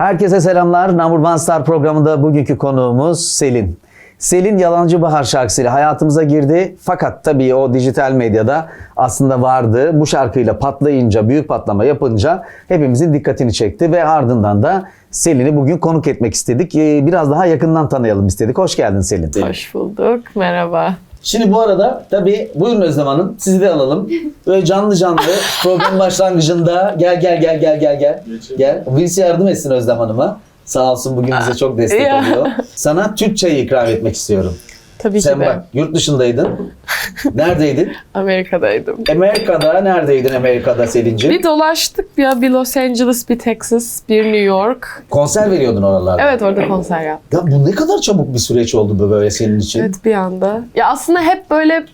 Herkese selamlar. One Star programında bugünkü konuğumuz Selin. Selin Yalancı Bahar şarkısıyla hayatımıza girdi. Fakat tabii o dijital medyada aslında vardı. Bu şarkıyla patlayınca, büyük patlama yapınca hepimizin dikkatini çekti ve ardından da Selin'i bugün konuk etmek istedik. Ee, Biraz daha yakından tanıyalım istedik. Hoş geldin Selin. Hoş bulduk. Merhaba. Şimdi bu arada tabii buyurun Özlem Hanım sizi de alalım. Böyle canlı canlı program başlangıcında gel gel gel gel gel gel. Gel. Birisi yardım etsin Özlem Hanım'a. Sağ olsun bugün bize çok destek oluyor. Sana Türk çayı ikram etmek istiyorum. Tabii Sen ki de bak yurt dışındaydın. Neredeydin? Amerika'daydım. Amerika'da neredeydin Amerika'da Selin'ciğim? Bir dolaştık ya bir Los Angeles, bir Texas, bir New York. Konser veriyordun oralarda. Evet orada konser yaptım. Ya bu ne kadar çabuk bir süreç oldu bu böyle senin için? Evet bir anda. Ya aslında hep böyle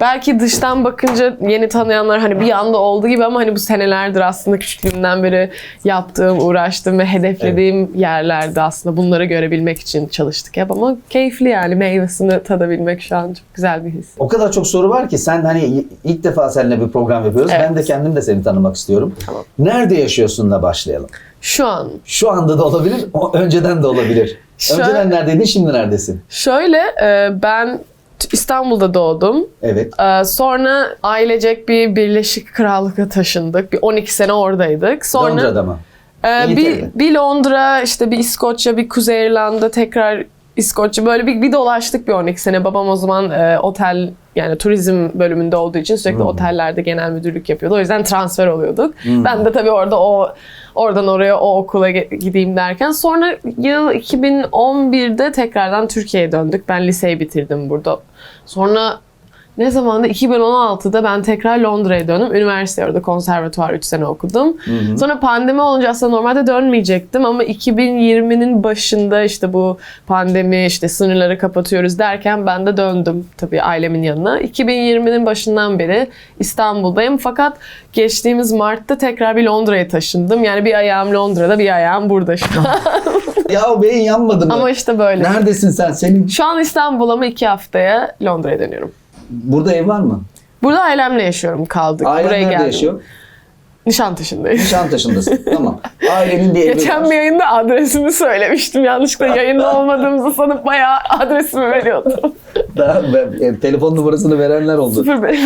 belki dıştan bakınca yeni tanıyanlar hani bir anda oldu gibi ama hani bu senelerdir aslında küçüklüğümden beri yaptığım, uğraştığım ve hedeflediğim yerlerde aslında bunları görebilmek için çalıştık hep ama keyifli yani meyvesini tadabilmek şu an çok güzel bir his. O kadar çok soru var ki sen hani ilk defa seninle bir program yapıyoruz. Evet. Ben de kendim de seni tanımak istiyorum. Tamam. Nerede yaşıyorsun da başlayalım. Şu an Şu anda da olabilir, önceden de olabilir. Şu önceden neredeydin, şimdi neredesin? Şöyle e, ben İstanbul'da doğdum. Evet. E, Sonra ailecek bir Birleşik Krallık'a taşındık. Bir 12 sene oradaydık. Sonra Londra'da mı? e, bir, bir Londra, işte bir İskoçya, bir Kuzey İrlanda, tekrar İskoçya. Böyle bir, bir dolaştık bir 12 sene. Babam o zaman e, otel yani turizm bölümünde olduğu için sürekli Hmm. otellerde genel müdürlük yapıyordu. O yüzden transfer oluyorduk. Ben de tabii orada o oradan oraya o okula gideyim derken sonra yıl 2011'de tekrardan Türkiye'ye döndük. Ben liseyi bitirdim burada. Sonra ne zamandı? 2016'da ben tekrar Londra'ya döndüm. Üniversite orada konservatuvar 3 sene okudum. Sonra pandemi olunca aslında normalde dönmeyecektim ama 2020'nin başında işte bu pandemi işte sınırları kapatıyoruz derken ben de döndüm tabii ailemin yanına. 2020'nin başından beri İstanbul'dayım fakat geçtiğimiz Mart'ta tekrar bir Londra'ya taşındım. Yani bir ayağım Londra'da bir ayağım burada şu an. Ya beyin yanmadı mı? ama işte böyle. Neredesin sen? Senin Şu an İstanbul ama iki haftaya Londra'ya dönüyorum. Burada ev var mı? Burada ailemle yaşıyorum kaldık. Ailen Buraya nerede geldim. yaşıyor? Nişantaşı'ndayım. Nişantaşı'ndasın. tamam. Ailenin bir evi Geçen var. bir yayında adresimi söylemiştim. Yanlışlıkla yayında olmadığımızı sanıp bayağı adresimi veriyordum. Daha, e, telefon numarasını verenler oldu. Sıfır beş.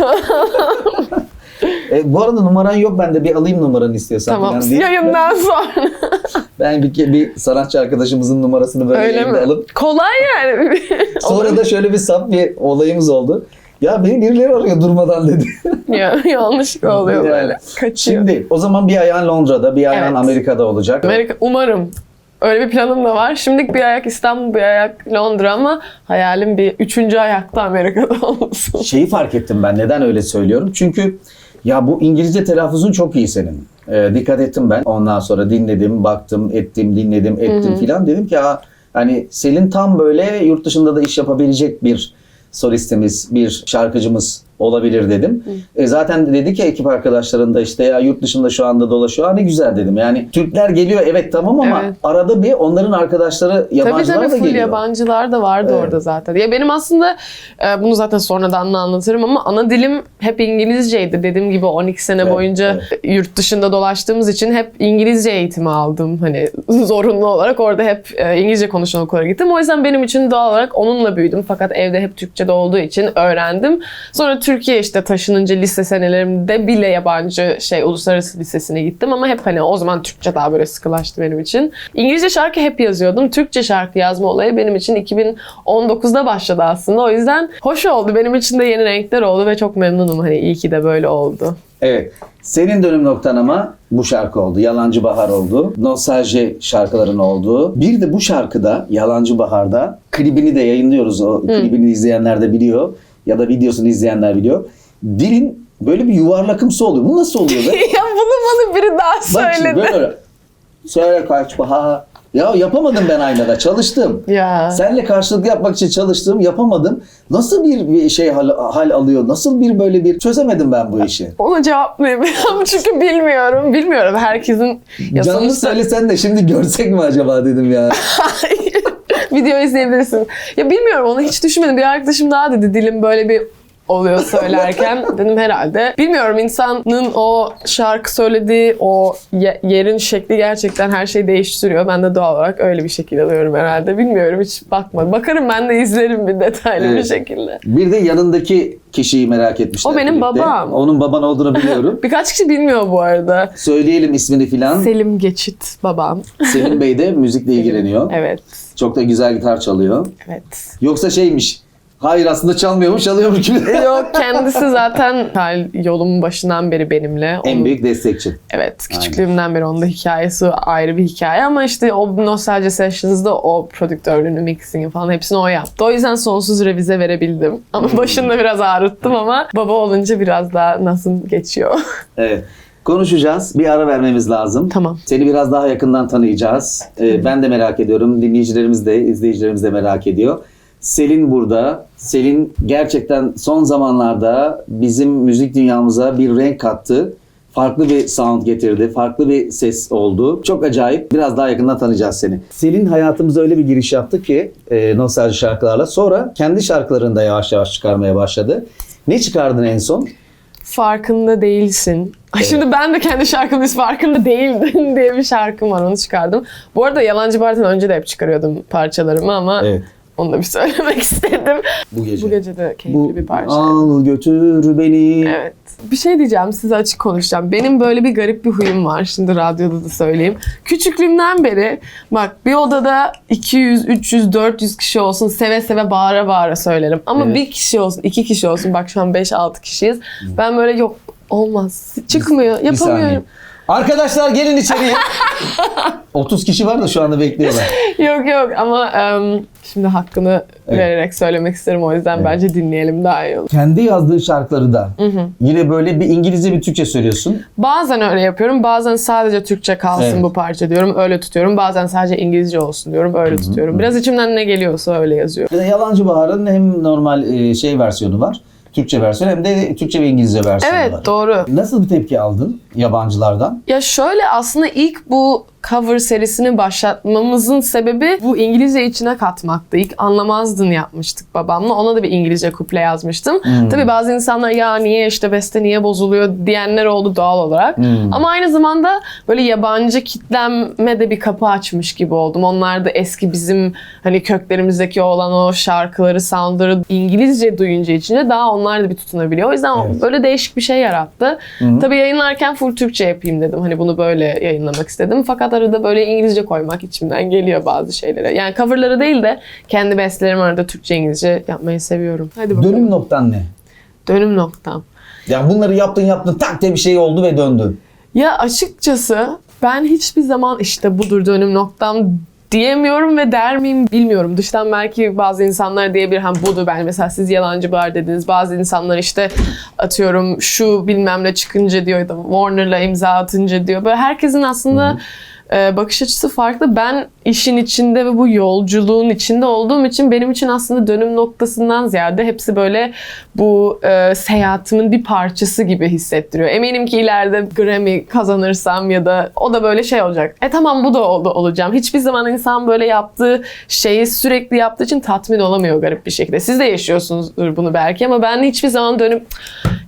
E, bu arada numaran yok. Ben de bir alayım numaranı istiyorsan. tamam. falan. Yayından sonra. Ben bir, bir sanatçı arkadaşımızın numarasını böyle Öyle mi? alıp Kolay yani. Sonra da şöyle bir sap bir olayımız oldu. Ya beni birileri arıyor durmadan dedi. ya, yanlışlıkla oluyor Yani. böyle. Kaçıyor. Şimdi o zaman bir ayağın Londra'da, bir ayağın Evet. Amerika'da olacak. Amerika, umarım. Öyle bir planım da var. Şimdilik bir ayak İstanbul, bir ayak Londra ama hayalim bir üçüncü ayakta Amerika'da olsun. Şeyi fark ettim ben. Neden öyle söylüyorum? Çünkü ya bu İngilizce telaffuzun çok iyi senin. Ee, dikkat ettim ben. Ondan sonra dinledim, baktım, ettim, dinledim, ettim filan. Dedim ki ya hani Selin tam böyle yurt dışında da iş yapabilecek bir solistimiz, bir şarkıcımız olabilir dedim. E zaten dedi ki ekip arkadaşlarında işte ya yurt dışında şu anda dolaşıyor. Ha ne güzel dedim. Yani Türkler geliyor evet tamam ama Evet. arada bir onların arkadaşları Tabii yabancılar tabii da full geliyor. yabancılar da vardı Evet. orada zaten. Ya benim aslında e, bunu zaten sonradan da anlatırım ama ana dilim hep İngilizceydi. Dediğim gibi 12 sene Evet, boyunca yurt dışında dolaştığımız için hep İngilizce eğitimi aldım. Hani zorunlu olarak orada hep e, İngilizce konuşan okullara gittim. O yüzden benim için doğal olarak onunla büyüdüm. Fakat evde hep Türkçe'de olduğu için öğrendim. Sonra Türkiye işte taşınınca lise senelerimde bile yabancı şey uluslararası lisesine gittim ama hep hani o zaman Türkçe daha böyle sıkılaştı benim için. İngilizce şarkı hep yazıyordum. Türkçe şarkı yazma olayı benim için 2019'da başladı aslında. O yüzden hoş oldu. Benim için de yeni renkler oldu ve çok memnunum. Hani iyi ki de böyle oldu. Evet. Senin dönüm noktan ama bu şarkı oldu. Yalancı Bahar oldu. Nostalji şarkıların olduğu. Bir de bu şarkıda Yalancı Bahar'da klibini de yayınlıyoruz. O klibini izleyenler de biliyor. Ya da videosunu izleyenler biliyor. Dilin böyle bir yuvarlakımsı oluyor. Bu nasıl oluyor be? ya bunu bana biri daha Bak şimdi söyledi. böyle. Söyle kaç bahar. Ya yapamadım ben aynada. Çalıştım. Ya. Senle karşılıklı yapmak için çalıştım, yapamadım. Nasıl bir bir şey hal, hal alıyor? Nasıl bir böyle bir çözemedim ben bu işi. Ona cevap veremiyorum çünkü bilmiyorum. Bilmiyorum herkesin ya Canlı sonuçta- söylesen de şimdi görsek mi acaba dedim ya. Video izleyebilirsin. Ya bilmiyorum onu hiç düşünmedim. Bir arkadaşım daha dedi dilim böyle bir oluyor söylerken. Dedim herhalde. Bilmiyorum insanın o şarkı söylediği o ye- yerin şekli gerçekten her şeyi değiştiriyor. Ben de doğal olarak öyle bir şekilde alıyorum herhalde. Bilmiyorum hiç bakmadım. Bakarım ben de izlerim bir detaylı bir Evet. şekilde. Bir de yanındaki kişiyi merak etmişler. O benim babam. Onun baban olduğunu biliyorum. Birkaç kişi bilmiyor bu arada. Söyleyelim ismini filan. Selim Geçit babam. Selim Bey de müzikle ilgileniyor. Evet. Çok da güzel gitar çalıyor. Evet. Yoksa şeymiş. Hayır aslında çalmıyormuş, çalıyormuş gibi. Yok kendisi zaten yolumun başından beri benimle. en Onun- büyük destekçi. Evet küçüklüğümden beri onun da hikayesi ayrı bir hikaye ama işte o Nostalgia Sessions'da o prodüktörlüğünü, mixingi falan hepsini o yaptı. O yüzden sonsuz revize verebildim. Ama başında biraz ağrıttım ama baba olunca biraz daha nasıl geçiyor. Evet. Konuşacağız. Bir ara vermemiz lazım. Tamam. Seni biraz daha yakından tanıyacağız. Ee, ben de merak ediyorum. Dinleyicilerimiz de, izleyicilerimiz de merak ediyor. Selin burada. Selin gerçekten son zamanlarda bizim müzik dünyamıza bir renk kattı. Farklı bir sound getirdi. Farklı bir ses oldu. Çok acayip. Biraz daha yakından tanıyacağız seni. Selin hayatımıza öyle bir giriş yaptı ki e, nostalji şarkılarla. Sonra kendi şarkılarını da yavaş yavaş çıkarmaya başladı. Ne çıkardın en son? Farkında değilsin. Ay Şimdi ben de kendi şarkımda hiç farkında değildin diye bir şarkım var onu çıkardım. Bu arada Yalancı Bar'dan önce de hep çıkarıyordum parçalarımı ama Evet. Onu da bir söylemek istedim. Bu gece. Bu gece de keyifli Bu bir parça. al götür beni. Evet. Bir şey diyeceğim size açık konuşacağım. Benim böyle bir garip bir huyum var. Şimdi radyoda da söyleyeyim. Küçüklüğümden beri bak bir odada 200, 300, 400 kişi olsun seve seve bağıra bağıra söylerim. Ama Evet. bir kişi olsun, iki kişi olsun. Bak şu an 5-6 kişiyiz. Ben böyle yok olmaz. Çıkmıyor. Bir saniye. Arkadaşlar gelin içeriye. 30 kişi var da şu anda bekliyorlar. yok yok ama em, şimdi hakkını Evet. vererek söylemek isterim. O yüzden Evet. bence dinleyelim daha iyi olur. Kendi yazdığın şarkıları da yine böyle bir İngilizce bir Türkçe söylüyorsun. Bazen öyle yapıyorum. Bazen sadece Türkçe kalsın Evet. bu parça diyorum. Öyle tutuyorum. Bazen sadece İngilizce olsun diyorum. Öyle tutuyorum. Biraz içimden ne geliyorsa öyle yazıyorum. Yalancı Bahar'ın hem normal şey versiyonu var. Türkçe versiyonu hem de Türkçe ve İngilizce versiyonu Evet var. doğru. Nasıl bir tepki aldın yabancılardan? Ya şöyle aslında ilk bu cover serisini başlatmamızın sebebi bu İngilizce içine katmaktı. İlk anlamazdın yapmıştık babamla. Ona da bir İngilizce kuple yazmıştım. Tabii bazı insanlar ya niye işte beste niye bozuluyor diyenler oldu doğal olarak. Ama aynı zamanda böyle yabancı kitleme de bir kapı açmış gibi oldum. Onlar da eski bizim hani köklerimizdeki olan o şarkıları, soundları İngilizce duyunca içince daha onlar da bir tutunabiliyor. O yüzden Evet. böyle değişik bir şey yarattı. Tabii yayınlarken full Türkçe yapayım dedim. Hani bunu böyle yayınlamak istedim. Fakat arada böyle İngilizce koymak içimden geliyor bazı şeylere. Yani coverları değil de kendi bestelerimi arada Türkçe İngilizce yapmayı seviyorum. Hadi bakalım. Dönüm noktan ne? Dönüm noktam. Yani bunları yaptın yaptın tak diye bir şey oldu ve döndün. Ya açıkçası ben hiçbir zaman işte budur dönüm noktam diyemiyorum ve der miyim bilmiyorum. Dıştan belki bazı insanlar diyebilir hem budur ben mesela siz yalancı bar dediniz. Bazı insanlar işte atıyorum şu bilmem ne çıkınca diyor ya da Warner'la imza atınca diyor. Böyle herkesin aslında e, bakış açısı farklı. Ben işin içinde ve bu yolculuğun içinde olduğum için benim için aslında dönüm noktasından ziyade hepsi böyle bu e, seyahatimin bir parçası gibi hissettiriyor. Eminim ki ileride Grammy kazanırsam ya da o da böyle şey olacak. E tamam bu da oldu olacağım. Hiçbir zaman insan böyle yaptığı şeyi sürekli yaptığı için tatmin olamıyor garip bir şekilde. Siz de yaşıyorsunuzdur bunu belki ama ben hiçbir zaman dönüp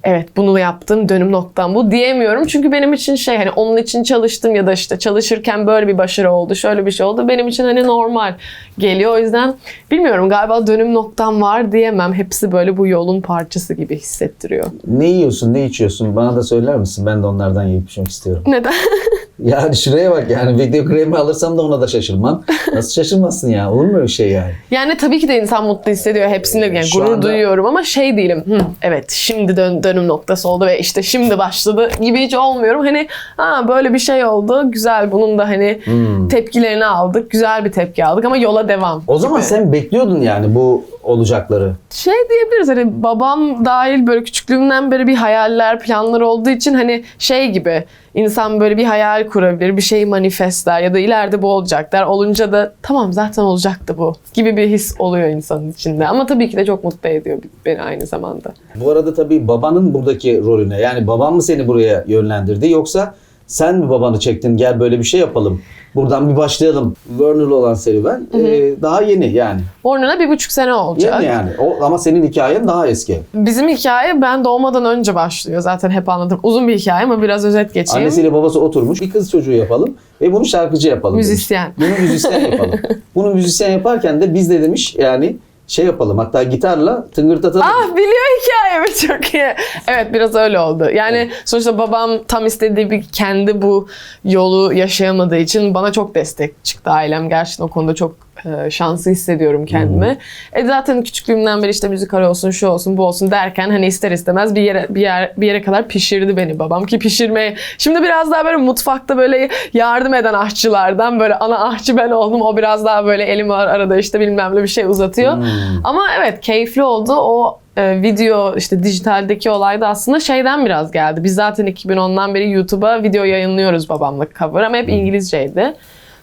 evet bunu yaptım dönüm noktam bu diyemiyorum. Çünkü benim için şey hani onun için çalıştım ya da işte çalışırken böyle bir başarı oldu, şöyle bir şey oldu. Benim için hani normal geliyor. O yüzden bilmiyorum galiba dönüm noktam var diyemem. Hepsi böyle bu yolun parçası gibi hissettiriyor. Ne yiyorsun, ne içiyorsun? Bana da söyler misin? Ben de onlardan yiyip içmek istiyorum. Neden? Yani şuraya bak yani video kremi alırsam da ona da şaşırmam. Nasıl şaşırmazsın ya? Olur mu öyle şey yani? Yani tabii ki de insan mutlu hissediyor. Hepsinde yani Şu gurur anda- duyuyorum ama şey değilim. "Hı, evet şimdi dön, dönüm noktası oldu ve işte şimdi başladı gibi hiç olmuyorum. Hani ha böyle bir şey oldu. Güzel bunun da hani tepkilerini aldık. Güzel bir tepki aldık ama yola devam. O zaman gibi. sen bekliyordun yani bu olacakları. şey diyebiliriz hani babam dahil böyle küçüklüğümden beri bir hayaller planlar olduğu için hani şey gibi insan böyle bir hayal kurabilir bir şeyi manifestler ya da ileride bu olacak der olunca da tamam zaten olacaktı bu gibi bir his oluyor insanın içinde ama tabii ki de çok mutlu ediyor beni aynı zamanda. Bu arada tabii babanın buradaki rolüne yani baban mı seni buraya yönlendirdi yoksa sen mi babanı çektin gel böyle bir şey yapalım. Buradan bir başlayalım. Warner'lı olan serüven e, daha yeni yani. Warner'a bir buçuk sene olacak. Yeni yani. O, ama senin hikayen daha eski. Bizim hikaye ben doğmadan önce başlıyor. Zaten hep anladım. Uzun bir hikaye ama biraz özet geçeyim. Annesiyle babası oturmuş bir kız çocuğu yapalım ve bunu şarkıcı yapalım. demiş. Müzisyen. Bunu müzisyen yapalım. bunu müzisyen yaparken de biz de demiş yani şey yapalım hatta gitarla tıngırdatalım. Ah biliyor hikayemi çok iyi. Evet biraz öyle oldu. Yani sonuçta babam tam istediği bir kendi bu yolu yaşayamadığı için bana çok destek çıktı ailem. Gerçekten o konuda çok e, şanslı hissediyorum kendimi. E zaten küçüklüğümden beri işte müzikal olsun, şu olsun, bu olsun derken hani ister istemez bir yere bir yer bir yere kadar pişirdi beni babam ki pişirmeye. Şimdi biraz daha böyle mutfakta böyle yardım eden aşçılardan böyle ana aşçı ben oldum. O biraz daha böyle elim var arada işte bilmem ne bir şey uzatıyor. Ama evet keyifli oldu. O e, video işte dijitaldeki olay da aslında şeyden biraz geldi. Biz zaten 2010'dan beri YouTube'a video yayınlıyoruz babamla cover ama hep İngilizceydi.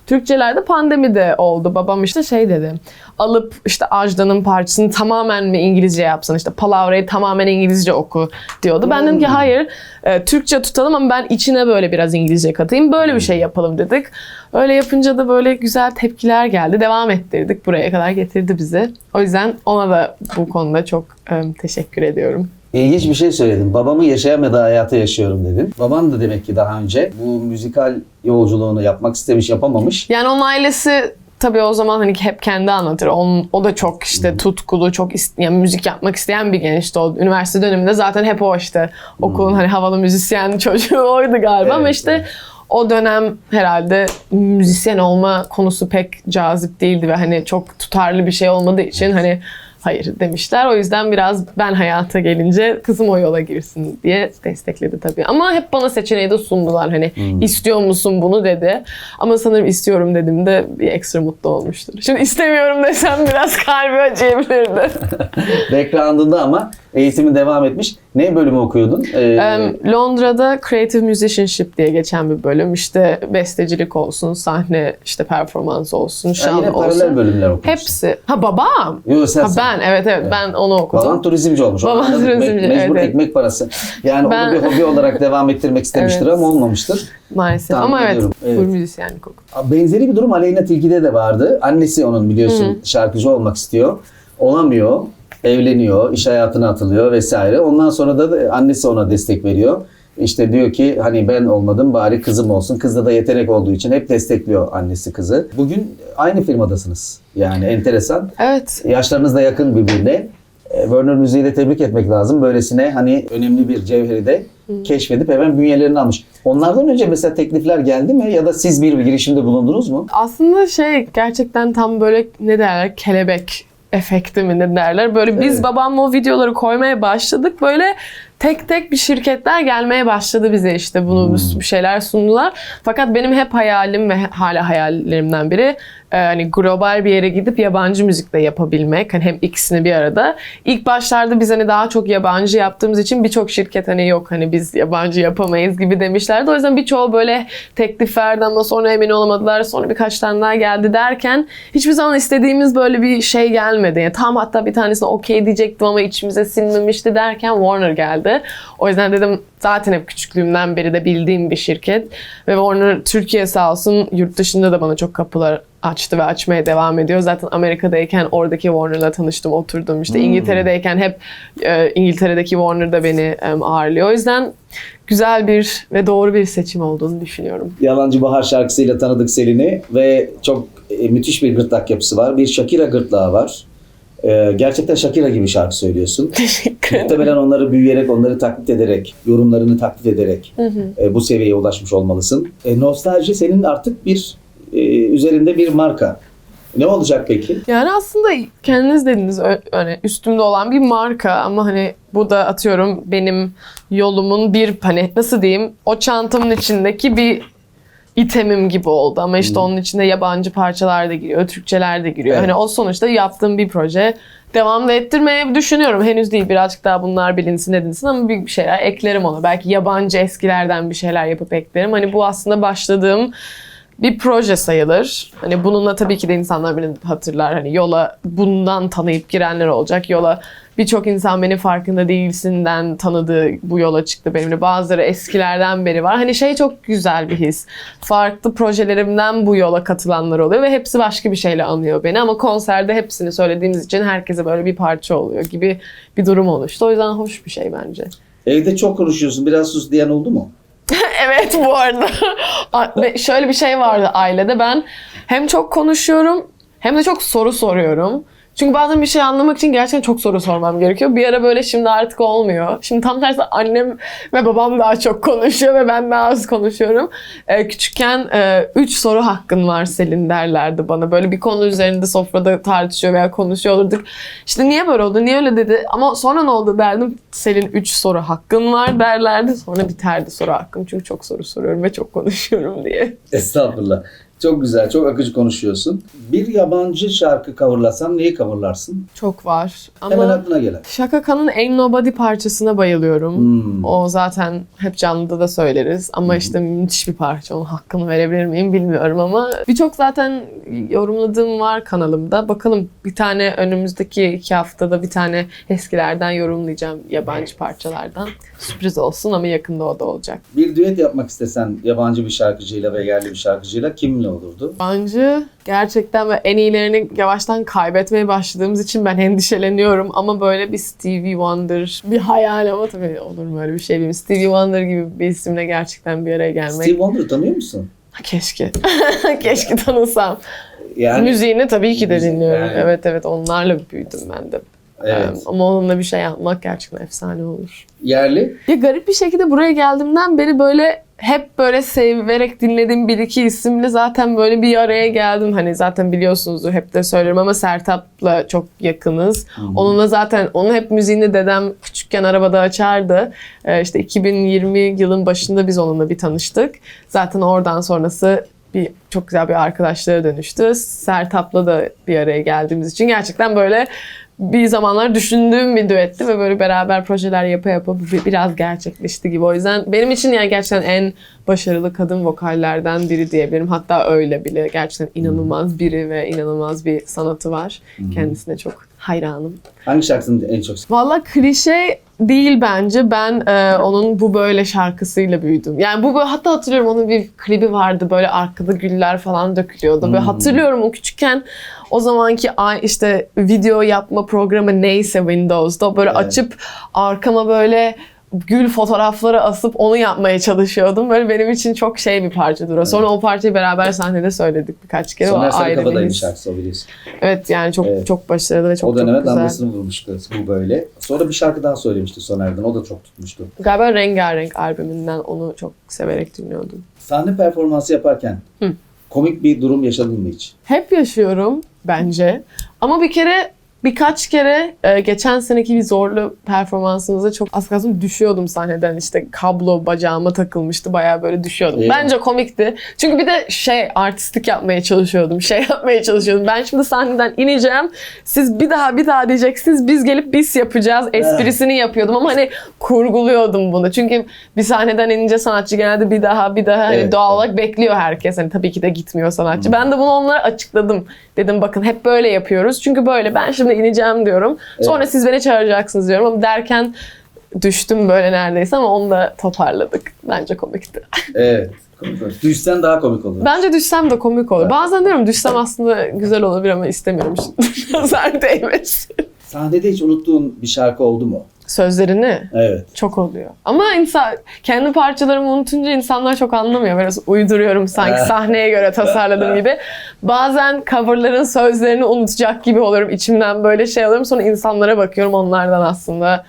Türkçelerde pandemide oldu. Babam işte şey dedi. Alıp işte Ajda'nın parçasını tamamen mi İngilizce yapsın? İşte Palavra'yı tamamen İngilizce oku diyordu. Ben dedim ki hayır e, Türkçe tutalım ama ben içine böyle biraz İngilizce katayım. Böyle bir şey yapalım dedik. Öyle yapınca da böyle güzel tepkiler geldi. Devam ettirdik. Buraya kadar getirdi bizi. O yüzden ona da bu konuda çok e, teşekkür ediyorum. İlginç bir şey söyledin. Babamı yaşayamadığı hayatı yaşıyorum dedin. Baban da demek ki daha önce bu müzikal yolculuğunu yapmak istemiş, yapamamış. Yani onun ailesi tabii o zaman hani hep kendi anlatır. Onun, o da çok işte tutkulu, çok ist- yani müzik yapmak isteyen bir gençti. O üniversite döneminde zaten hep o işte okulun hani havalı müzisyen çocuğu oydu galiba ama Evet, işte evet. o dönem herhalde müzisyen olma konusu pek cazip değildi ve hani çok tutarlı bir şey olmadığı için hani hayır demişler. O yüzden biraz ben hayata gelince kızım o yola girsin diye destekledi tabii. Ama hep bana seçeneği de sundular. Hani istiyor musun bunu dedi. Ama sanırım istiyorum dediğimde bir ekstra mutlu olmuştur. Şimdi istemiyorum desem biraz kalbi acıyabilirdi. Background'ında ama eğitimi devam etmiş. Ne bölümü okuyordun? Ee, Londra'da Creative Musicianship diye geçen bir bölüm. İşte bestecilik olsun, sahne işte performans olsun, şan yine paralel olsun. bölümler okumuşsun. Hepsi. Ha babam. Yo, sen, Ha sen. ben evet evet ben onu okudum. Baban turizmci olmuş. Babam Ondan turizmci, Mecbur evet. ekmek parası. Yani Ben- onu bir hobi olarak devam ettirmek istemiştir Evet. ama olmamıştır. Maalesef. Tahmin Ama evet, ediyorum. Evet. full müzisyenlik okudum. Benzeri bir durum Aleyna Tilki'de de vardı. Annesi onun biliyorsun şarkıcı olmak istiyor. Olamıyor. Evleniyor, iş hayatına atılıyor vesaire. Ondan sonra da annesi ona destek veriyor. İşte diyor ki hani ben olmadım bari kızım olsun. Kızda da yetenek olduğu için hep destekliyor annesi kızı. Bugün aynı firmadasınız. Yani enteresan. Evet. Yaşlarınız da yakın birbirine. E, Warner Müziği de tebrik etmek lazım. Böylesine hani önemli bir cevheri de keşfedip hemen bünyelerini almış. Onlardan önce mesela teklifler geldi mi ya da siz bir girişimde bulundunuz mu? Aslında şey gerçekten tam böyle ne derler kelebek efekti mi ne derler. Böyle biz Evet. babamla o videoları koymaya başladık. Böyle tek tek bir şirketler gelmeye başladı bize işte bunu bir şeyler sundular. Fakat benim hep hayalim ve hala hayallerimden biri e, hani global bir yere gidip yabancı müzikle yapabilmek. Hani hem ikisini bir arada. İlk başlarda biz hani daha çok yabancı yaptığımız için birçok şirket hani yok hani biz yabancı yapamayız gibi demişlerdi. O yüzden birçoğu böyle teklif verdi ama sonra emin olamadılar. Sonra birkaç tane daha geldi derken hiçbir zaman istediğimiz böyle bir şey gelmedi. Yani tam hatta bir tanesine okey diyecektim ama içimize sinmemişti derken Warner geldi. O yüzden dedim zaten hep küçüklüğümden beri de bildiğim bir şirket. Ve Warner Türkiye sağ olsun yurt dışında da bana çok kapılar açtı ve açmaya devam ediyor. Zaten Amerika'dayken oradaki Warner'la tanıştım, oturdum. İşte İngiltere'deyken hep e, İngiltere'deki Warner da beni e, ağırlıyor. O yüzden güzel bir ve doğru bir seçim olduğunu düşünüyorum. Yalancı Bahar şarkısıyla tanıdık Selin'i ve çok e, müthiş bir gırtlak yapısı var. Bir Shakira gırtlağı var. E, gerçekten Shakira gibi şarkı söylüyorsun. Teşekkür ederim. Muhtemelen onları büyüyerek, onları taklit ederek, yorumlarını taklit ederek e, bu seviyeye ulaşmış olmalısın. E, nostalji senin artık bir e, üzerinde bir marka. Ne olacak peki? Yani aslında kendiniz dediniz hani üstümde olan bir marka ama hani bu da atıyorum benim yolumun bir hani nasıl diyeyim o çantamın içindeki bir itemim gibi oldu ama işte onun içinde yabancı parçalar da giriyor, Türkçeler de giriyor. Evet. Hani o sonuçta yaptığım bir proje. Devam da ettirmeyi düşünüyorum. Henüz değil. Birazcık daha bunlar bilinsin edinsin ama bir bir şeyler eklerim ona. Belki yabancı eskilerden bir şeyler yapıp eklerim. Hani bu aslında başladığım bir proje sayılır. Hani bununla tabii ki de insanlar beni hatırlar. Hani yola bundan tanıyıp girenler olacak. Yola birçok insan beni farkında değilsinden tanıdığı bu yola çıktı benimle. Bazıları eskilerden beri var. Hani şey çok güzel bir his. Farklı projelerimden bu yola katılanlar oluyor ve hepsi başka bir şeyle anıyor beni. Ama konserde hepsini söylediğimiz için herkese böyle bir parça oluyor gibi bir durum oluştu. O yüzden hoş bir şey bence. Evde çok konuşuyorsun. Biraz sus diyen oldu mu? evet bu arada. Şöyle bir şey vardı ailede. Ben hem çok konuşuyorum hem de çok soru soruyorum. Çünkü bazen bir şey anlamak için gerçekten çok soru sormam gerekiyor. Bir ara böyle şimdi artık olmuyor. Şimdi tam tersi annem ve babam daha çok konuşuyor ve ben daha az konuşuyorum. Ee, küçükken 3 soru hakkın var Selin derlerdi bana. Böyle bir konu üzerinde sofrada tartışıyor veya konuşuyor olurduk. İşte niye böyle oldu, niye öyle dedi ama sonra ne oldu derdim. Selin 3 soru hakkın var derlerdi. Sonra biterdi soru hakkım. Çünkü çok soru soruyorum ve çok konuşuyorum diye. Estağfurullah. Çok güzel, çok akıcı konuşuyorsun. Bir yabancı şarkı coverlasan neyi coverlarsın? Çok var. Ama... Hemen aklına gelen. Şaka Khan'ın Ain't Nobody parçasına bayılıyorum. Hmm. O zaten hep canlıda da söyleriz. Ama işte müthiş bir parça. Onun hakkını verebilir miyim bilmiyorum ama birçok zaten yorumladığım var kanalımda. Bakalım bir tane önümüzdeki iki haftada bir tane eskilerden yorumlayacağım yabancı parçalardan. Sürpriz olsun ama yakında o da olacak. Bir düet yapmak istesen yabancı bir şarkıcıyla ve yerli bir şarkıcıyla kimle olurdu? Yabancı gerçekten ve en iyilerini yavaştan kaybetmeye başladığımız için ben endişeleniyorum. Ama böyle bir Stevie Wonder bir hayal ama tabii olur mu öyle bir şey bilmiyorum. Stevie Wonder gibi bir isimle gerçekten bir araya gelmek. Steve Wonder'ı tanıyor musun? Keşke. Keşke tanısam. Yani Müziğini tabii ki de Müzik, dinliyorum. yani. Evet evet onlarla büyüdüm ben de. evet. Ama onunla bir şey yapmak gerçekten efsane olur. Yerli Ya garip bir şekilde buraya geldiğimden beri böyle hep böyle severek dinlediğim bir iki isimle zaten böyle bir araya geldim. Hani zaten biliyorsunuzdur hep de söylerim ama Sertab'la çok yakınız. Onunla zaten onu hep müziğini dedem küçükken arabada açardı. Ee, işte 2020 yılın başında biz onunla bir tanıştık. Zaten oradan sonrası bir çok güzel bir arkadaşlığa dönüştü. Sertab'la da bir araya geldiğimiz için gerçekten böyle bir zamanlar düşündüğüm bir düetti ve böyle beraber projeler yapa yapa biraz gerçekleşti gibi. O yüzden benim için yani gerçekten en başarılı kadın vokallerden biri diyebilirim. Hatta öyle bile. Gerçekten inanılmaz biri ve inanılmaz bir sanatı var. Kendisine çok hayranım. hangi şarkısını en çok Valla klişe değil bence. Ben e, onun bu böyle şarkısıyla büyüdüm. Yani bu böyle, hatta hatırlıyorum onun bir klibi vardı böyle arkada güller falan dökülüyordu. Böyle Hmm. hatırlıyorum o küçükken o zamanki işte video yapma programı neyse Windows'da böyle Evet. açıp arkama böyle gül fotoğrafları asıp onu yapmaya çalışıyordum. Böyle benim için çok şey bir parçadır o. Sonra o parçayı beraber sahnede söyledik birkaç kere. Soner o Sarıkabadayım şarkısı o biliyorsun. Evet yani çok Evet. çok başarılı ve çok o döneme çok güzel. damgasını vurmuştu bu böyle. Sonra bir şarkı daha söylemişti Soner'den. O da çok tutmuştu. Galiba Rengarenk albümünden onu çok severek dinliyordum. Sahne performansı yaparken Hı. komik bir durum yaşadın mı hiç? Hep yaşıyorum bence. Ama bir kere birkaç kere e, geçen seneki bir zorlu performansımızda çok az kalsın düşüyordum sahneden işte kablo bacağıma takılmıştı bayağı böyle düşüyordum. Eyvah. Bence komikti. Çünkü bir de şey artistik yapmaya çalışıyordum. Şey yapmaya çalışıyordum. Ben şimdi sahneden ineceğim. Siz bir daha bir daha diyeceksiniz. Biz gelip biz yapacağız. Esprisini yapıyordum ama hani kurguluyordum bunu. Çünkü bir sahneden inince sanatçı genelde bir daha bir daha hani Evet, doğal evet. olarak bekliyor herkes. Hani tabii ki de gitmiyor sanatçı. Ben de bunu onlara açıkladım. Dedim bakın hep böyle yapıyoruz. Çünkü böyle ben şimdi ineceğim diyorum. Sonra siz beni çağıracaksınız diyorum ama derken düştüm böyle neredeyse ama onu da toparladık. Bence komikti. Evet. Komik olur. Düşsen daha komik olur. Bence düşsem de komik olur. Evet. Bazen diyorum düşsem aslında güzel olabilir ama istemiyorum. Nazar değmesin. Sahnede hiç unuttuğun bir şarkı oldu mu? Sözlerini Evet. çok oluyor. Ama insan kendi parçalarımı unutunca insanlar çok anlamıyor. Biraz uyduruyorum sanki sahneye göre tasarladım gibi. Bazen coverların sözlerini unutacak gibi olurum. İçimden böyle şey alıyorum. Sonra insanlara bakıyorum onlardan aslında.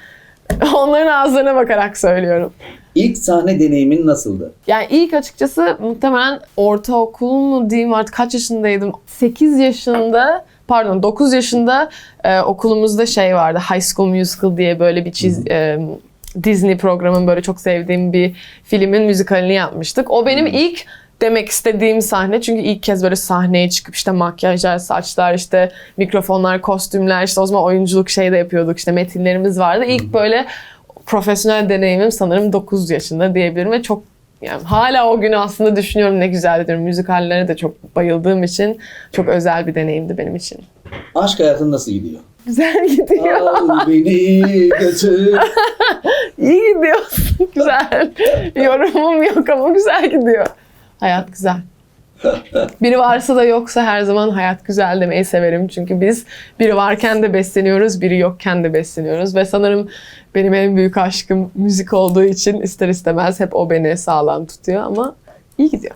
Onların ağızlarına bakarak söylüyorum. İlk sahne deneyimin nasıldı? Yani ilk açıkçası muhtemelen ortaokul mu diyeyim artık kaç yaşındaydım? 8 yaşında pardon 9 yaşında e, okulumuzda şey vardı High School Musical diye böyle bir çiz e, Disney programın böyle çok sevdiğim bir filmin müzikalini yapmıştık. O benim ilk demek istediğim sahne. Çünkü ilk kez böyle sahneye çıkıp işte makyajlar, saçlar, işte mikrofonlar, kostümler, işte o zaman oyunculuk şey de yapıyorduk. işte metinlerimiz vardı. İlk böyle profesyonel deneyimim sanırım 9 yaşında diyebilirim ve çok yani hala o günü aslında düşünüyorum ne güzel diyorum. Müzikallere de çok bayıldığım için çok özel bir deneyimdi benim için. Aşk hayatın nasıl gidiyor? Güzel gidiyor. Al beni götür. İyi gidiyorsun. güzel. Yorumum yok ama güzel gidiyor. Hayat güzel. Biri varsa da yoksa her zaman hayat güzel demeyi severim. Çünkü biz biri varken de besleniyoruz, biri yokken de besleniyoruz. Ve sanırım benim en büyük aşkım müzik olduğu için ister istemez hep o beni sağlam tutuyor ama iyi gidiyor.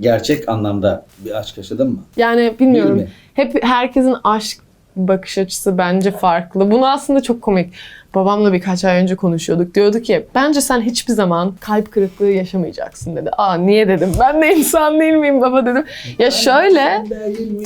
Gerçek anlamda bir aşk yaşadın mı? Yani bilmiyorum. Hep herkesin aşk bakış açısı bence farklı. Bunu aslında çok komik. Babamla birkaç ay önce konuşuyorduk. Diyordu ki bence sen hiçbir zaman kalp kırıklığı yaşamayacaksın dedi. Aa niye dedim. Ben de insan değil miyim baba dedim. Ya şöyle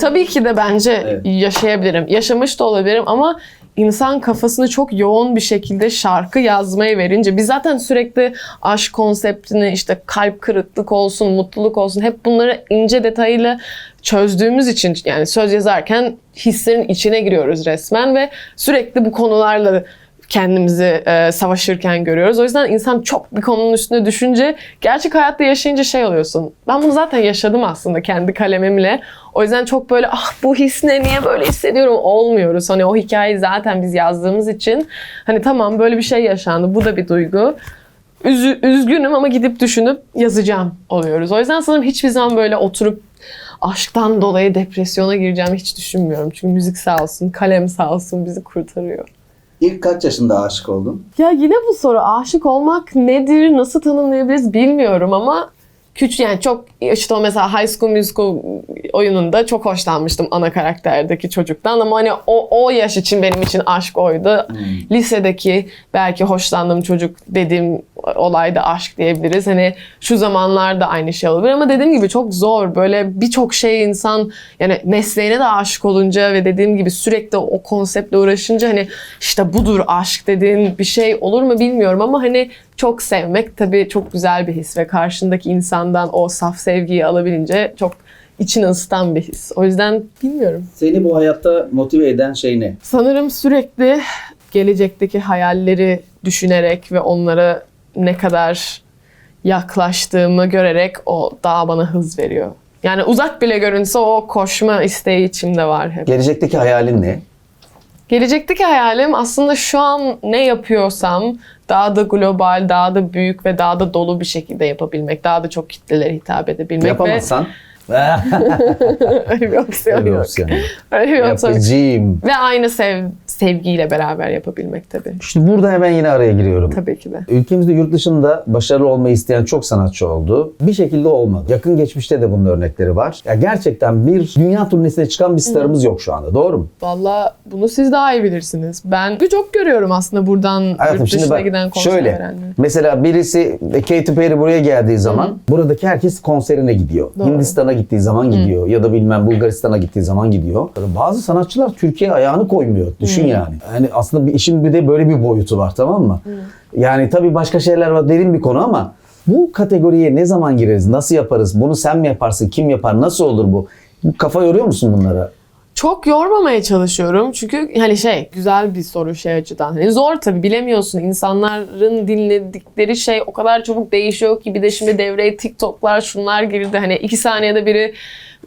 tabii ki de bence yaşayabilirim. Yaşamış da olabilirim ama insan kafasını çok yoğun bir şekilde şarkı yazmaya verince biz zaten sürekli aşk konseptini işte kalp kırıklık olsun, mutluluk olsun hep bunları ince detayıyla çözdüğümüz için yani söz yazarken hislerin içine giriyoruz resmen ve sürekli bu konularla kendimizi e, savaşırken görüyoruz. O yüzden insan çok bir konunun üstüne düşünce gerçek hayatta yaşayınca şey oluyorsun. Ben bunu zaten yaşadım aslında kendi kalemimle. O yüzden çok böyle ah bu his ne niye böyle hissediyorum olmuyoruz. Hani o hikayeyi zaten biz yazdığımız için hani tamam böyle bir şey yaşandı. Bu da bir duygu. Üzü- üzgünüm ama gidip düşünüp yazacağım oluyoruz. O yüzden sanırım hiçbir zaman böyle oturup aşktan dolayı depresyona gireceğimi hiç düşünmüyorum. Çünkü müzik sağ olsun, kalem sağ olsun bizi kurtarıyor. İlk kaç yaşında aşık oldun? Ya yine bu soru aşık olmak nedir, nasıl tanımlayabiliriz bilmiyorum ama küçük yani çok işte o mesela High School Musical oyununda çok hoşlanmıştım ana karakterdeki çocuktan ama hani o, o yaş için benim için aşk oydu. Lisedeki belki hoşlandığım çocuk dediğim olayda aşk diyebiliriz. Hani şu zamanlarda aynı şey olabilir ama dediğim gibi çok zor. Böyle birçok şey insan yani mesleğine de aşık olunca ve dediğim gibi sürekli o konseptle uğraşınca hani işte budur aşk dediğin bir şey olur mu bilmiyorum ama hani çok sevmek tabii çok güzel bir his ve karşındaki insandan o saf sevgiyi alabilince çok içini ısıtan bir his. O yüzden bilmiyorum. Seni bu hayatta motive eden şey ne? Sanırım sürekli gelecekteki hayalleri düşünerek ve onlara ne kadar yaklaştığımı görerek o daha bana hız veriyor. Yani uzak bile görünse o koşma isteği içimde var hep. Gelecekteki hayalin ne? Gelecekteki hayalim aslında şu an ne yapıyorsam daha da global, daha da büyük ve daha da dolu bir şekilde yapabilmek. Daha da çok kitlelere hitap edebilmek Yapamazsan. ve öyle bir opsiyon Öyle yok. opsiyon. Öyle bir opsiyon. Yapacağım. Ve aynı sev, sevgiyle beraber yapabilmek tabii. İşte burada hemen yine araya giriyorum. Tabii ki de. Ülkemizde yurt dışında başarılı olmayı isteyen çok sanatçı oldu. Bir şekilde olmadı. Yakın geçmişte de bunun örnekleri var. Ya gerçekten bir dünya turnesine çıkan bir starımız yok şu anda. Doğru mu? Valla bunu siz daha iyi bilirsiniz. Ben çok görüyorum aslında buradan Hayatım yurt şimdi dışına bak giden konser şöyle verenleri. mesela birisi Katy Perry buraya geldiği zaman buradaki herkes konserine gidiyor. Doğru. Hindistan'a gittiği zaman gidiyor ya da bilmem Bulgaristan'a gittiği zaman gidiyor. Bazı sanatçılar Türkiye'ye ayağını koymuyor. Düşün yani. Yani aslında bir işin bir de böyle bir boyutu var tamam mı? Yani tabii başka şeyler var derin bir konu ama bu kategoriye ne zaman gireriz? Nasıl yaparız? Bunu sen mi yaparsın? Kim yapar? Nasıl olur bu? Kafa yoruyor musun bunlara? Çok yormamaya çalışıyorum çünkü hani şey güzel bir soru şey açıdan. Hani zor tabii bilemiyorsun. İnsanların dinledikleri şey o kadar çabuk değişiyor ki bir de şimdi devreye TikTok'lar şunlar girdi. Hani iki saniyede biri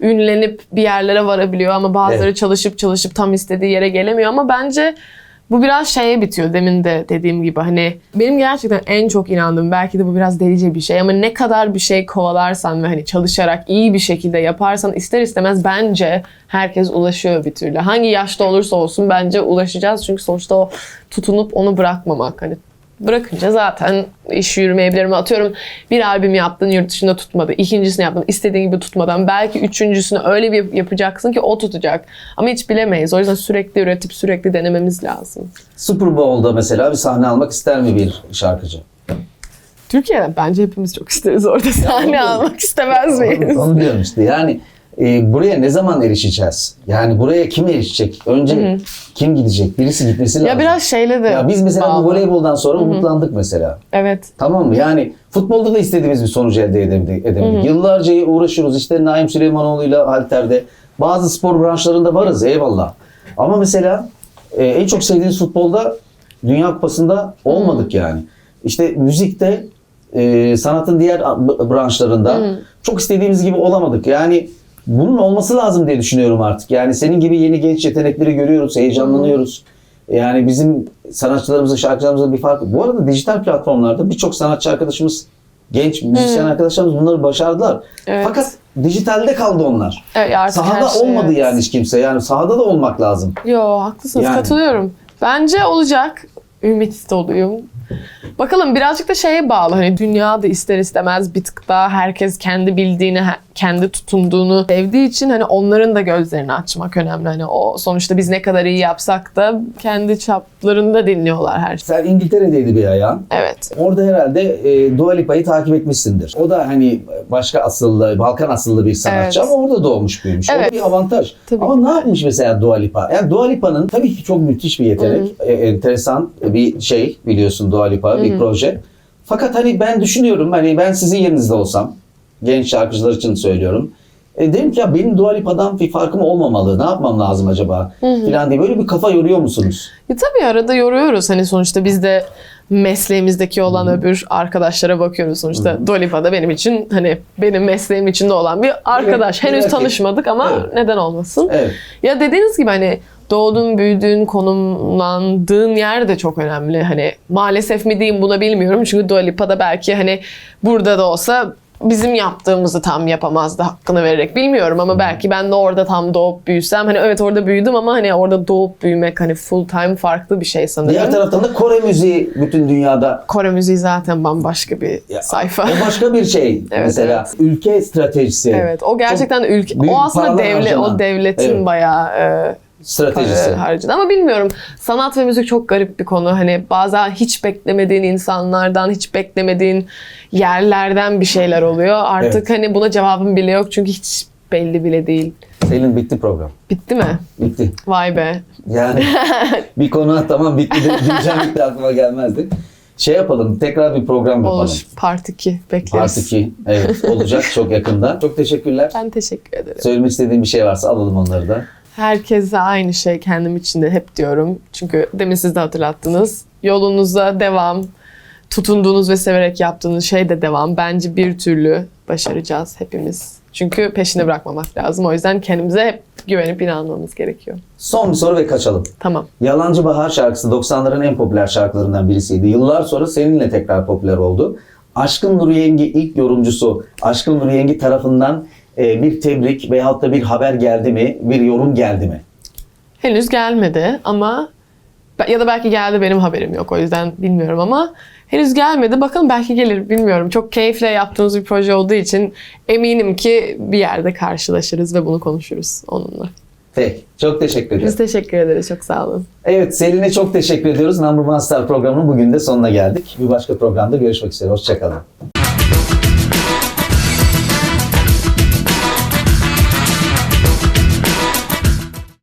ünlenip bir yerlere varabiliyor ama bazıları Evet. çalışıp çalışıp tam istediği yere gelemiyor ama bence bu biraz şeye bitiyor demin de dediğim gibi hani benim gerçekten en çok inandığım belki de bu biraz delice bir şey ama ne kadar bir şey kovalarsan ve hani çalışarak iyi bir şekilde yaparsan ister istemez bence herkes ulaşıyor bir türlü. Hangi yaşta olursa olsun bence ulaşacağız çünkü sonuçta o tutunup onu bırakmamak hani bırakınca zaten iş yürümeyebilir mi? Atıyorum bir albüm yaptın yurt dışında tutmadı. İkincisini yaptın istediğin gibi tutmadan. Belki üçüncüsünü öyle bir yapacaksın ki o tutacak. Ama hiç bilemeyiz. O yüzden sürekli üretip sürekli denememiz lazım. Super Bowl'da mesela bir sahne almak ister mi bir şarkıcı? Türkiye'de bence hepimiz çok isteriz orada sahne almak istemez miyiz? Onu, onu diyorum işte. Yani e, buraya ne zaman erişeceğiz? Yani buraya kim erişecek? Önce kim gidecek? Birisi gitmesi lazım. Ya biraz şeyle de Ya biz mesela bu bağlı. voleyboldan sonra umutlandık mesela. Evet. Tamam mı? Yani futbolda da istediğimiz bir sonucu elde edemedik. edemedik. Yıllarca uğraşıyoruz. İşte Naim Süleymanoğlu'yla halterde. Bazı spor branşlarında varız eyvallah. Ama mesela e, en çok sevdiğiniz futbolda Dünya Kupası'nda olmadık yani. İşte müzikte e, sanatın diğer branşlarında çok istediğimiz gibi olamadık. Yani bunun olması lazım diye düşünüyorum artık. Yani senin gibi yeni genç yetenekleri görüyoruz, heyecanlanıyoruz. Yani bizim sanatçılarımızın, şarkıcılarımızın bir farkı. Bu arada dijital platformlarda birçok sanatçı arkadaşımız, genç müzisyen arkadaşlarımız bunları başardılar. Evet. Fakat dijitalde kaldı onlar. Evet, Sahada şey, olmadı evet. yani hiç kimse. Yani sahada da olmak lazım. Yo haklısınız Yani. katılıyorum. Bence olacak. Ümit doluyum. Bakalım birazcık da şeye bağlı. Hani dünya da ister istemez bir tık daha herkes kendi bildiğini, kendi tutunduğunu sevdiği için hani onların da gözlerini açmak önemli. Hani o sonuçta biz ne kadar iyi yapsak da kendi çaplarında dinliyorlar her şey. Sen İngiltere'deydi bir ayağın. Evet. Orada herhalde e, Dua Lipa'yı takip etmişsindir. O da hani başka asıllı, Balkan asıllı bir sanatçı Evet. ama orada doğmuş büyümüş. O Evet. da bir avantaj. Tabii ama ki. ne yapmış mesela Dua Lipa? Yani Dua Lipa'nın tabii ki çok müthiş bir yetenek. E, enteresan bir şey biliyorsun Dua Lipa, bir proje. Fakat hani ben düşünüyorum hani ben sizin yerinizde olsam, genç şarkıcılar için söylüyorum. E, dedim ki ya benim Dua Lipa'dan bir farkım olmamalı. Ne yapmam lazım acaba? Filan diye böyle bir kafa yoruyor musunuz? Ya tabii arada yoruyoruz. Hani sonuçta biz de mesleğimizdeki olan öbür arkadaşlara bakıyoruz sonuçta. Dua Lipa da benim için hani benim mesleğim içinde olan bir arkadaş. Evet, Henüz evet. tanışmadık ama Evet. neden olmasın? Evet. Ya dediğiniz gibi hani doğduğun, büyüdüğün, konumlandığın yer de çok önemli. Hani maalesef mi diyeyim buna bilmiyorum. Çünkü Dua Lipa da belki hani burada da olsa bizim yaptığımızı tam yapamazdı hakkını vererek bilmiyorum ama belki ben de orada tam doğup büyüsem hani evet orada büyüdüm ama hani orada doğup büyümek hani full time farklı bir şey sanırım. Diğer taraftan da Kore müziği bütün dünyada Kore müziği zaten bambaşka bir Ya, sayfa. O başka bir şey. Evet, Mesela ülke stratejisi. Evet, o gerçekten ülke, büyük o aslında devlet, harcanan. o devletin Evet. bayağı e, Stratejisi. harcadı. Ama bilmiyorum. Sanat ve müzik çok garip bir konu. Hani bazen hiç beklemediğin insanlardan, hiç beklemediğin yerlerden bir şeyler oluyor. Artık Evet. hani buna cevabım bile yok çünkü hiç belli bile değil. Selin bitti program. Bitti mi? Bitti. Vay be. Yani bir konu tamam bitti de diyeceğim bitti aklıma gelmezdi. Şey yapalım tekrar bir program yapalım. Olur. Part 2 bekleriz. Part 2. Evet olacak çok yakında. Çok teşekkürler. Ben teşekkür ederim. Söylemek istediğin bir şey varsa alalım onları da. Herkese aynı şey kendim için de hep diyorum. Çünkü demin siz de hatırlattınız. Yolunuza devam. Tutunduğunuz ve severek yaptığınız şey de devam. Bence bir türlü başaracağız hepimiz. Çünkü peşini bırakmamak lazım. O yüzden kendimize hep güvenip inanmamız gerekiyor. Son bir soru ve kaçalım. Tamam. Yalancı Bahar şarkısı 90'ların en popüler şarkılarından birisiydi. Yıllar sonra seninle tekrar popüler oldu. Aşkın Nuru Yengi ilk yorumcusu Aşkın Nuru Yengi tarafından e, bir tebrik veyahut da bir haber geldi mi, bir yorum geldi mi? Henüz gelmedi ama ya da belki geldi benim haberim yok o yüzden bilmiyorum ama henüz gelmedi. Bakalım belki gelir bilmiyorum. Çok keyifle yaptığımız bir proje olduğu için eminim ki bir yerde karşılaşırız ve bunu konuşuruz onunla. Peki. Çok teşekkür ederim. Biz teşekkür ederiz. Çok sağ olun. Evet Selin'e çok teşekkür ediyoruz. Number One Star programının bugün de sonuna geldik. Bir başka programda görüşmek üzere. Hoşçakalın.